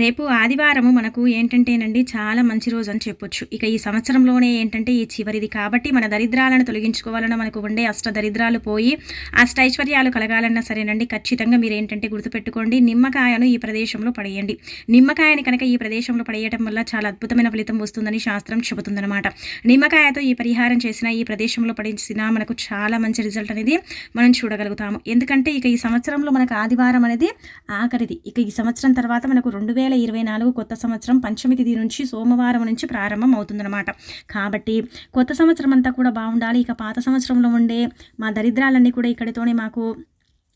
రేపు ఆదివారము మనకు ఏంటంటేనండి చాలా మంచి రోజు అని చెప్పొచ్చు. ఇక ఈ సంవత్సరంలోనే ఏంటంటే ఈ చివరిది కాబట్టి మన దరిద్రాలను తొలగించుకోవాలన్నా మనకు ఉండే అష్ట దరిద్రాలు పోయి అష్టైశ్వర్యాలు కలగాలన్నా సరేనండి. ఖచ్చితంగా మీరు ఏంటంటే గుర్తుపెట్టుకోండి నిమ్మకాయను ఈ ప్రదేశంలో పడేయండి. నిమ్మకాయని కనుక ఈ ప్రదేశంలో పడేయటం వల్ల చాలా అద్భుతమైన ఫలితం వస్తుందని శాస్త్రం చెబుతుందన్నమాట. నిమ్మకాయతో ఈ పరిహారం చేసిన ఈ ప్రదేశంలో పడించినా మనకు చాలా మంచి రిజల్ట్ అనేది మనం చూడగలుగుతాము. ఎందుకంటే ఇక ఈ సంవత్సరంలో మనకు ఆదివారం అనేది ఆఖరిది. ఇక ఈ సంవత్సరం తర్వాత మనకు రెండు వేల ఇరవై నాలుగు కొత్త సంవత్సరం పంచమి తిథి నుంచి సోమవారం నుంచి ప్రారంభం అవుతుందన్నమాట కాబట్టి కొత్త సంవత్సరం అంతా కూడా బాగుండాలి. ఇక పాత సంవత్సరంలో ఉండే మా దరిద్రాలన్నీ కూడా ఇక్కడితోనే మాకు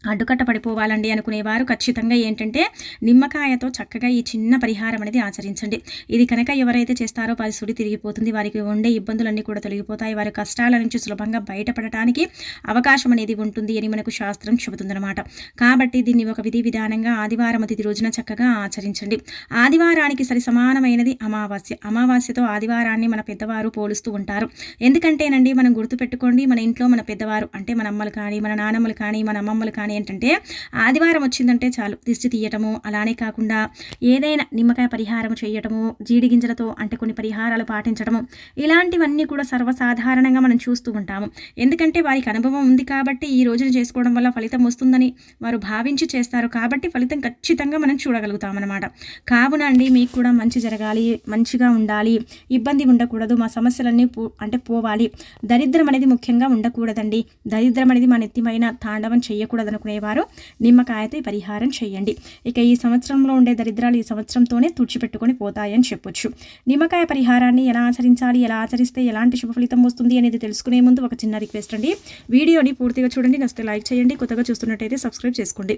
అడ్డుకట్ట పడిపోవాలండి అనుకునేవారు. ఖచ్చితంగా ఏంటంటే నిమ్మకాయతో చక్కగా ఈ చిన్న పరిహారం అనేది ఆచరించండి. ఇది కనుక ఎవరైతే చేస్తారో వారి సుడి తిరిగిపోతుంది. వారికి ఉండే ఇబ్బందులన్నీ కూడా తొలగిపోతాయి. వారి కష్టాల నుంచి సులభంగా బయటపడటానికి అవకాశం అనేది ఉంటుంది అని మనకు శాస్త్రం చెబుతుందన్నమాట. కాబట్టి దీన్ని ఒక విధి విధానంగా ఆదివారం అతిథి రోజున చక్కగా ఆచరించండి. ఆదివారానికి సరి సమానమైనది అమావాస్య. అమావాస్యతో ఆదివారాన్ని మన పెద్దవారు పోలుస్తూ ఉంటారు. ఎందుకంటేనండి మనం గుర్తుపెట్టుకోండి మన ఇంట్లో మన పెద్దవారు అంటే మన అమ్మలు కానీ మన నానమ్మలు కానీ మన అమ్మమ్మలు కానీ ఏంటంటే ఆదివారం వచ్చిందంటే చాలు దిష్టి తీయటము అలానే కాకుండా ఏదైనా నిమ్మకాయ పరిహారం చేయటము జీడి గింజలతో అంటే కొన్ని పరిహారాలు పాటించడము ఇలాంటివన్నీ కూడా సర్వసాధారణంగా మనం చూస్తూ ఉంటాము. ఎందుకంటే వారికి అనుభవం ఉంది కాబట్టి ఈ రోజున చేసుకోవడం వల్ల ఫలితం వస్తుందని వారు భావించి చేస్తారు కాబట్టి ఫలితం ఖచ్చితంగా మనం చూడగలుగుతామన్నమాట. కావున అండి మీకు కూడా మంచి జరగాలి మంచిగా ఉండాలి ఇబ్బంది ఉండకూడదు మా సమస్యలన్నీ పో అంటే పోవాలి. దరిద్రం అనేది ముఖ్యంగా ఉండకూడదండి. దరిద్రం అనేది మా నిత్యమైన తాండవం చేయకూడదు అనుకునేవారు. నిమ్మకాయతో ఈ పరిహారం చేయండి. ఇక ఈ సంవత్సరంలో ఉండే దరిద్రాలు ఈ సంవత్సరంతోనే తుడిచిపెట్టుకొని పోతాయని చెప్పొచ్చు. నిమ్మకాయ పరిహారాన్ని ఎలా ఆచరించాలి ఎలా ఆచరిస్తే ఎలాంటి శుభ ఫలితం వస్తుంది అనేది తెలుసుకునే ముందు ఒక చిన్న రిక్వెస్ట్ అండి. వీడియోని పూర్తిగా చూడండి నచ్చితే లైక్ చేయండి కొత్తగా చూస్తున్నట్టయితే సబ్స్క్రైబ్ చేసుకోండి.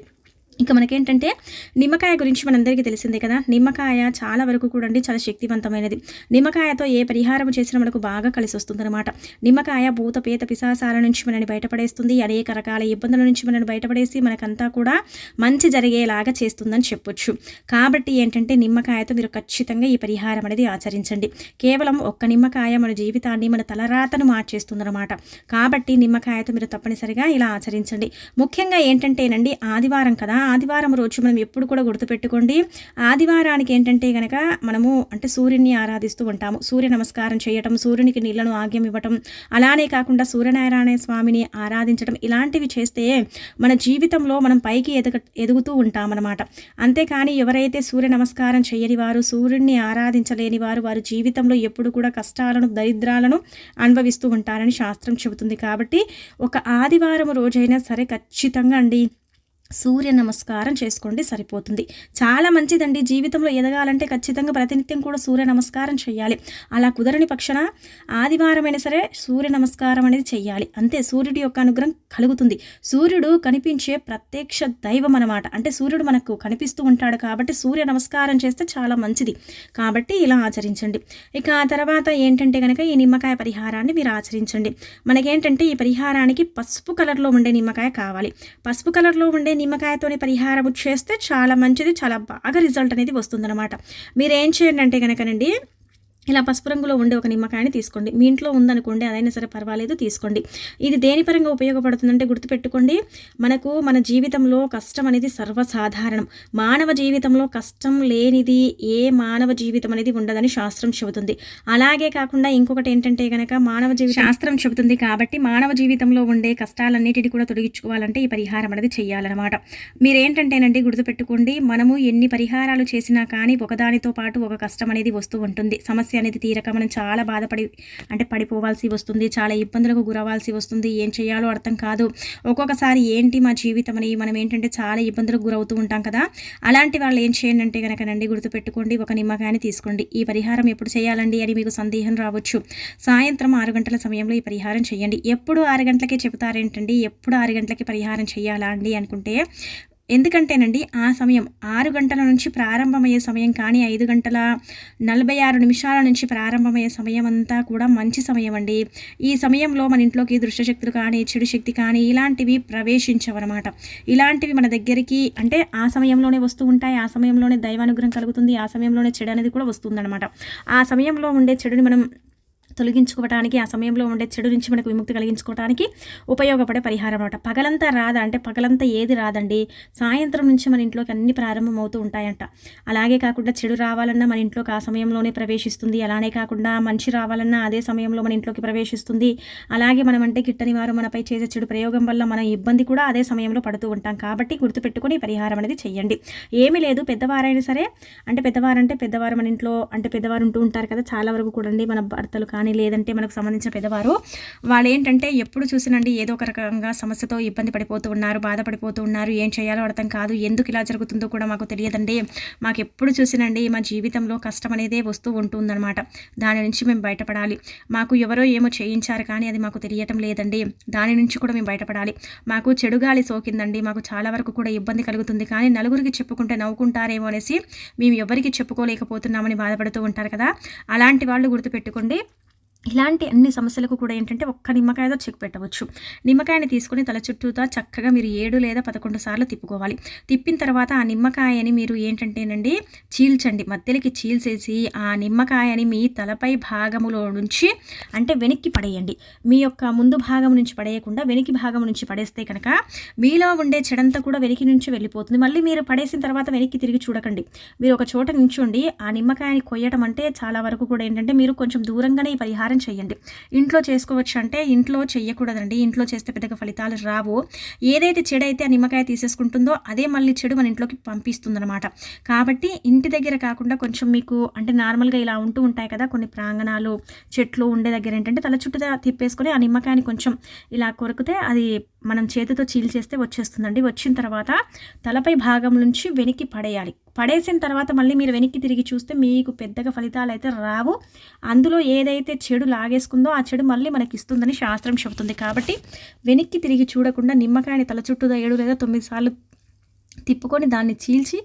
ఇంకా మనకేంటంటే నిమ్మకాయ గురించి మనందరికీ తెలిసిందే కదా. నిమ్మకాయ చాలా వరకు కూడా అండి చాలా శక్తివంతమైనది. నిమ్మకాయతో ఏ పరిహారం చేసినా మనకు బాగా కలిసి వస్తుందన్నమాట నిమ్మకాయ భూత పేత పిశాసాల నుంచి మనని బయటపడేస్తుంది. అనేక రకాల ఇబ్బందుల నుంచి మనని బయటపడేసి మనకంతా కూడా మంచి జరిగేలాగా చేస్తుందని చెప్పొచ్చు. కాబట్టి ఏంటంటే నిమ్మకాయతో మీరు ఖచ్చితంగా ఈ పరిహారం అనేది ఆచరించండి. కేవలం ఒక్క నిమ్మకాయ మన జీవితాన్ని మన తలరాతను మార్చేస్తుందన్నమాట. కాబట్టి నిమ్మకాయతో మీరు తప్పనిసరిగా ఇలా ఆచరించండి. ముఖ్యంగా ఏంటంటేనండి ఆదివారం కదా. ఆదివారం రోజు మనం ఎప్పుడు కూడా గుర్తుపెట్టుకోండి. ఆదివారానికి ఏంటంటే కనుక మనము అంటే సూర్యుని ఆరాధిస్తూ ఉంటాము. సూర్య నమస్కారం చేయటం సూర్యునికి నీళ్ళను ఆగ్యం ఇవ్వటం అలానే కాకుండా సూర్యనారాయణ స్వామిని ఆరాధించడం ఇలాంటివి చేస్తే మన జీవితంలో మనం పైకి ఎదగ ఎదుగుతూ ఉంటామన్నమాట. అంతేకాని ఎవరైతే సూర్య నమస్కారం చేయని వారు సూర్యుడిని ఆరాధించలేని వారు వారి జీవితంలో ఎప్పుడు కూడా కష్టాలను దరిద్రాలను అనుభవిస్తూ ఉంటారని శాస్త్రం చెబుతుంది. కాబట్టి ఒక ఆదివారం రోజైనా సరే ఖచ్చితంగా అండి సూర్య నమస్కారం చేసుకోండి సరిపోతుంది. చాలా మంచిదండి. జీవితంలో ఎదగాలంటే ఖచ్చితంగా ప్రతినిత్యం కూడా సూర్య నమస్కారం చేయాలి అలా కుదరని పక్షణ ఆదివారమైనా సరే సూర్య నమస్కారం అనేది చేయాలి అంతే సూర్యుడి యొక్క అనుగ్రహం కలుగుతుంది. సూర్యుడు కనిపించే ప్రత్యక్ష దైవం అనమాట అంటే సూర్యుడు మనకు కనిపిస్తూ ఉంటాడు కాబట్టి సూర్య నమస్కారం చేస్తే చాలా మంచిది. కాబట్టి ఇలా ఆచరించండి. ఇక ఆ తర్వాత ఏంటంటే కనుక ఈ నిమ్మకాయ పరిహారాన్ని మీరు ఆచరించండి. మనకేంటంటే ఈ పరిహారానికి పసుపు కలర్లో ఉండే నిమ్మకాయ కావాలి. పసుపు కలర్లో ఉండే నిమ్మకాయతోని పరిహారం చేస్తే చాలా మంచిది చాలా బాగా రిజల్ట్ అనేది వస్తుందన్నమాట. మీరు ఏం చేయండి అంటే కనుకనండి ఇలా పసుపు రంగులో ఉండే ఒక నిమ్మకాయని తీసుకోండి. మీ ఇంట్లో ఉందనుకోండి అదైనా సరే పర్వాలేదు తీసుకోండి. ఇది దేని పరంగా ఉపయోగపడుతుందంటే గుర్తుపెట్టుకోండి. మనకు మన జీవితంలో కష్టం అనేది సర్వసాధారణం. మానవ జీవితంలో కష్టం లేనిది ఏ మానవ జీవితం అనేది ఉండదని శాస్త్రం చెబుతుంది. అలాగే కాకుండా ఇంకొకటి ఏంటంటే కనుక మానవ జీవితం శాస్త్రం చెబుతుంది కాబట్టి మానవ జీవితంలో ఉండే కష్టాలన్నిటిని కూడా తొలగించుకోవాలంటే ఈ పరిహారం అనేది చేయాలన్నమాట. మీరేంటంటేనండి గుర్తుపెట్టుకోండి మనము ఎన్ని పరిహారాలు చేసినా కానీ ఒకదానితో పాటు ఒక కష్టం అనేది వస్తూ ఉంటుంది. సమస్య అనేది తీరక మనం చాలా బాధపడి అంటే పడిపోవాల్సి వస్తుంది. చాలా ఇబ్బందులకు గురవాల్సి వస్తుంది. ఏం చేయాలో అర్థం కాదు. ఒక్కొక్కసారి ఏంటి మా జీవితం అని మనం ఏంటంటే చాలా ఇబ్బందులకు గురవుతూ ఉంటాం కదా. అలాంటి వాళ్ళు ఏం చేయండి అంటే కనుకనండి గుర్తుపెట్టుకోండి ఒక నిమ్మకాయని తీసుకోండి. ఈ పరిహారం ఎప్పుడు చేయాలండి అని మీకు సందేహం రావచ్చు. సాయంత్రం ఆరు గంటల సమయంలో ఈ పరిహారం చేయండి. ఎప్పుడు ఆరు గంటలకే చెబుతారేంటండి? ఎప్పుడు ఆరు గంటలకి పరిహారం చేయాలా అండి అనుకుంటే ఎందుకంటేనండి ఆ సమయం ఆరు గంటల నుంచి ప్రారంభమయ్యే సమయం కానీ ఐదు గంటల నలభై ఆరు నిమిషాల నుంచి ప్రారంభమయ్యే సమయం అంతా కూడా మంచి సమయం అండి ఈ సమయంలో మన ఇంట్లోకి దృష్టశక్తులు కానీ చెడు శక్తి కానీ ఇలాంటివి ప్రవేశించవన్నమాట ఇలాంటివి మన దగ్గరికి అంటే ఆ సమయంలోనే వస్తూ ఉంటాయి ఆ సమయంలోనే దైవానుగ్రహం కలుగుతుంది ఆ సమయంలోనే చెడు అనేది కూడా వస్తుందన్నమాట ఆ సమయంలో ఉండే చెడుని మనం తొలగించుకోవడానికి ఆ సమయంలో ఉండే చెడు నుంచి మనకు విముక్తి కలిగించుకోవడానికి ఉపయోగపడే పరిహారం అనమాట పగలంతా రాదా అంటే పగలంతా ఏది రాదండి. సాయంత్రం నుంచి మన ఇంట్లోకి అన్ని ప్రారంభం అవుతూ ఉంటాయంట. అలాగే కాకుండా చెడు రావాలన్నా మన ఇంట్లోకి ఆ సమయంలోనే ప్రవేశిస్తుంది. అలానే కాకుండా మంచి రావాలన్నా అదే సమయంలో మన ఇంట్లోకి ప్రవేశిస్తుంది. అలాగే మనం అంటే కిట్టని వారు మనపై చేసే చెడు ప్రయోగం వల్ల మన ఇబ్బంది కూడా అదే సమయంలో పడుతూ ఉంటాం. కాబట్టి గుర్తుపెట్టుకొని పరిహారం అనేది చెయ్యండి. ఏమీ లేదు పెద్దవారైనా సరే అంటే పెద్దవారంటే పెద్దవారు మన ఇంట్లో అంటే పెద్దవారు ఉంటూ ఉంటారు కదా చాలా వరకు కూడా మన భర్తలు కానీ లేదంటే మనకు సంబంధించిన పెద్దవారు వాళ్ళు ఏంటంటే ఎప్పుడు చూసినండి ఏదో ఒక రకంగా సమస్యతో ఇబ్బంది పడిపోతూ ఉన్నారు బాధపడిపోతూ ఉన్నారు ఏం చేయాలో అర్థం కాదు ఎందుకు ఇలా జరుగుతుందో కూడా మాకు తెలియదండి. మాకు ఎప్పుడు చూసినండి మా జీవితంలో కష్టం అనేదే వస్తూ ఉంటుందన్నమాట. దాని నుంచి మేము బయటపడాలి. మాకు ఎవరో ఏమో చేయించారు కానీ అది మాకు తెలియటం లేదండి. దాని నుంచి కూడా మేము బయటపడాలి. మాకు చెడు గాలి సోకిందండి. మాకు చాలా వరకు కూడా ఇబ్బంది కలుగుతుంది. కానీ నలుగురికి చెప్పుకుంటే నవ్వుకుంటారేమో అనేసి మేము ఎవరికి చెప్పుకోలేకపోతున్నామని బాధపడుతూ ఉంటారు కదా. అలాంటి వాళ్ళు గుర్తుపెట్టుకోండి. ఇలాంటి అన్ని సమస్యలకు కూడా ఏంటంటే ఒక్క నిమ్మకాయతో చెక్ పెట్టవచ్చు. నిమ్మకాయని తీసుకుని తల చుట్టూతో చక్కగా మీరు ఏడు లేదా పదకొండు సార్లు తిప్పుకోవాలి. తిప్పిన తర్వాత ఆ నిమ్మకాయని మీరు ఏంటంటేనండి చీల్చండి. మధ్యలోకి చీల్చేసి ఆ నిమ్మకాయని మీ తలపై భాగములో నుంచి అంటే వెనక్కి పడేయండి. మీ యొక్క ముందు భాగం నుంచి పడేయకుండా వెనక్కి భాగం నుంచి పడేస్తే కనుక మీలో ఉండే చెడంతా కూడా వెనక్కి నుంచి వెళ్ళిపోతుంది. మళ్ళీ మీరు పడేసిన తర్వాత వెనక్కి తిరిగి చూడకండి. మీరు ఒక చోట నుంచోండి ఆ నిమ్మకాయని కొయ్యడం అంటే చాలా వరకు కూడా ఏంటంటే మీరు కొంచెం దూరంగానే ఈ పరిహారం పరిహారం చేయండి ఇంట్లో చేసుకోవచ్చు అంటే ఇంట్లో చేయకూడదండి ఇంట్లో చేస్తే పెద్దగా ఫలితాలు రావు. ఏదైతే చెడు అయితే ఆ నిమ్మకాయ తీసేసుకుంటుందో అదే మళ్ళీ చెడు మన ఇంట్లోకి పంపిస్తుందన్నమాట. కాబట్టి ఇంటి దగ్గర కాకుండా కొంచెం మీకు అంటే నార్మల్గా ఇలా ఉంటూ ఉంటాయి కదా కొన్ని ప్రాంగణాలు చెట్లు ఉండే దగ్గర ఏంటంటే తల చుట్టూ తిప్పేసుకొని ఆ నిమ్మకాయని కొంచెం ఇలా కొరికితే అది మనం చేతితో చీల్చేస్తే వచ్చేస్తుందండి. వచ్చిన తర్వాత తలపై భాగం నుంచి వెనక్కి పడేయాలి. పడేసిన తర్వాత మళ్ళీ మీరు వెనక్కి తిరిగి చూస్తే మీకు పెద్దగా ఫలితాలు అయితే రావు. అందులో ఏదైతే చెడు లాగేసుకుందో ఆ చెడు మళ్ళీ మనకి ఇస్తుందని శాస్త్రం చెబుతుంది. కాబట్టి వెనక్కి తిరిగి చూడకుండా నిమ్మకాయని తల చుట్టూ ఏడు లేదా తొమ్మిది సార్లు తిప్పుకొని దాన్ని చీల్చి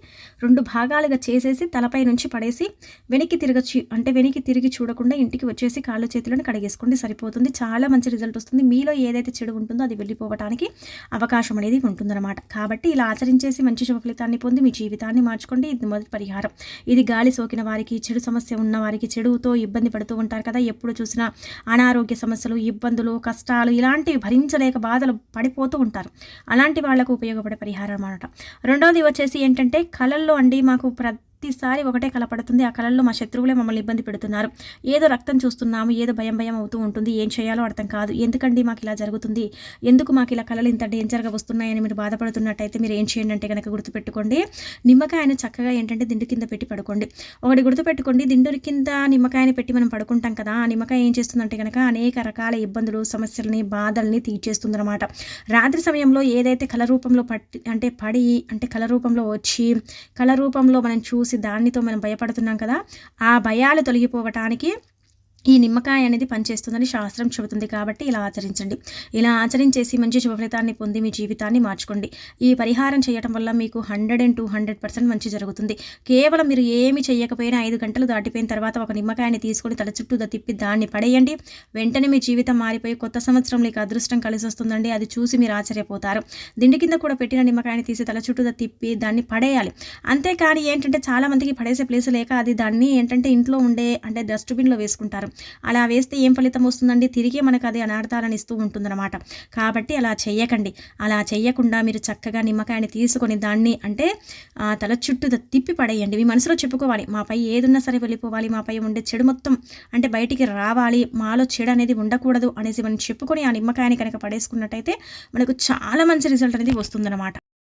రెండు భాగాలుగా చేసేసి తలపై నుంచి పడేసి వెనక్కి తిరగచ్చు. అంటే వెనక్కి తిరిగి చూడకుండా ఇంటికి వచ్చేసి కాళ్ళు చేతులను కడిగేసుకోండి. సరిపోతుంది. చాలా మంచి రిజల్ట్ వస్తుంది. మీలో ఏదైతే చెడు ఉంటుందో అది వెళ్ళిపోవడానికి అవకాశం అనేది ఉంటుందన్నమాట. కాబట్టి ఇలా ఆచరించేసి మంచి శుభ ఫలితాన్ని పొంది మీ జీవితాన్ని మార్చుకోండి. ఇది మొదటి పరిహారం. ఇది గాలి సోకిన వారికి చెడు సమస్య ఉన్న వారికి చెడుతో ఇబ్బంది పడుతూ ఉంటారు కదా. ఎప్పుడు చూసినా అనారోగ్య సమస్యలు ఇబ్బందులు కష్టాలు ఇలాంటివి భరించలేక బాధలు పడిపోతూ ఉంటారు. అలాంటి వాళ్ళకు ఉపయోగపడే పరిహారం అన్నమాట. రెండోది వచ్చేసి ఏంటంటే కళల్లో అండి మాకు ప్ర ప్రతిసారి ఒకటే కలపడుతుంది. ఆ కళల్లో మా శత్రువులే మమ్మల్ని ఇబ్బంది పెడుతున్నారు. ఏదో రక్తం చూస్తున్నాము ఏదో భయం భయం అవుతూ ఉంటుంది. ఏం చేయాలో అర్థం కాదు. ఎందుకండి మాకు ఇలా జరుగుతుంది? ఎందుకు మాకు ఇలా కళలు ఇంత డేంజర్గా వస్తున్నాయని మీరు బాధపడుతున్నట్టయితే మీరు ఏం చేయండి అంటే కనుక గుర్తుపెట్టుకోండి. నిమ్మకాయను చక్కగా ఏంటంటే దిండు కింద పెట్టి పడుకోండి. ఒకటి గుర్తుపెట్టుకోండి. దిండు కింద నిమ్మకాయని పెట్టి మనం పడుకుంటాం కదా ఆ నిమ్మకాయ ఏం చేస్తుందంటే కనుక అనేక రకాల ఇబ్బందులు సమస్యలని బాధల్ని తీర్చేస్తుంది అనమాట రాత్రి సమయంలో ఏదైతే కళ రూపంలో పట్టి అంటే పడి అంటే కళ రూపంలో వచ్చి కళ రూపంలో మనం చూ చూసి దానితో మనం భయపడుతున్నాం కదా ఆ భయాలు తొలగిపోవటానికి ఈ నిమ్మకాయ అనేది పనిచేస్తుందని శాస్త్రం చెబుతుంది కాబట్టి ఇలా ఆచరించండి. ఇలా ఆచరించేసి మంచి శుభ ఫలితాన్ని పొంది మీ జీవితాన్ని మార్చుకోండి. ఈ పరిహారం చేయటం వల్ల మీకు hundred and two hundred percent మంచి జరుగుతుంది. కేవలం మీరు ఏమి చేయకపోయినా ఐదు గంటలు దాటిపోయిన తర్వాత ఒక నిమ్మకాయని తీసుకొని తల చుట్టూ తిప్పి దాన్ని పడేయండి. వెంటనే మీ జీవితం మారిపోయి కొత్త సంవత్సరం మీకు అదృష్టం కలిసి వస్తుందండి. అది చూసి మీరు ఆశ్చర్యపోతారు. దిండి కింద కూడా పెట్టిన నిమ్మకాయని తీసి తల చుట్టూ తిప్పి దాన్ని పడేయాలి. అంతేకాని ఏంటంటే చాలామందికి పడేసే ప్లేస్ లేక అది దాన్ని ఏంటంటే ఇంట్లో ఉండే అంటే డస్ట్బిన్లో వేసుకుంటారు. అలా వేస్తే ఏం ఫలితం వస్తుందండి? తిరిగి మనకు అది అనార్థాలను ఇస్తూ ఉంటుందన్నమాట. కాబట్టి అలా చేయకండి అలా చేయకుండా మీరు చక్కగా నిమ్మకాయని తీసుకొని దాన్ని అంటే తల చుట్టూ తిప్పి పడేయండి. మీ మనసులో చెప్పుకోవాలి. మాపై ఏదున్నా సరే వెళ్ళిపోవాలి. మాపై ఉండే చెడు మొత్తం అంటే బయటికి రావాలి. మాలో చెడు అనేది ఉండకూడదు అనేసి మనం చెప్పుకొని ఆ నిమ్మకాయని కనుక పడేసుకున్నట్టయితే మనకు చాలా మంచి రిజల్ట్ అనేది వస్తుందన్నమాట.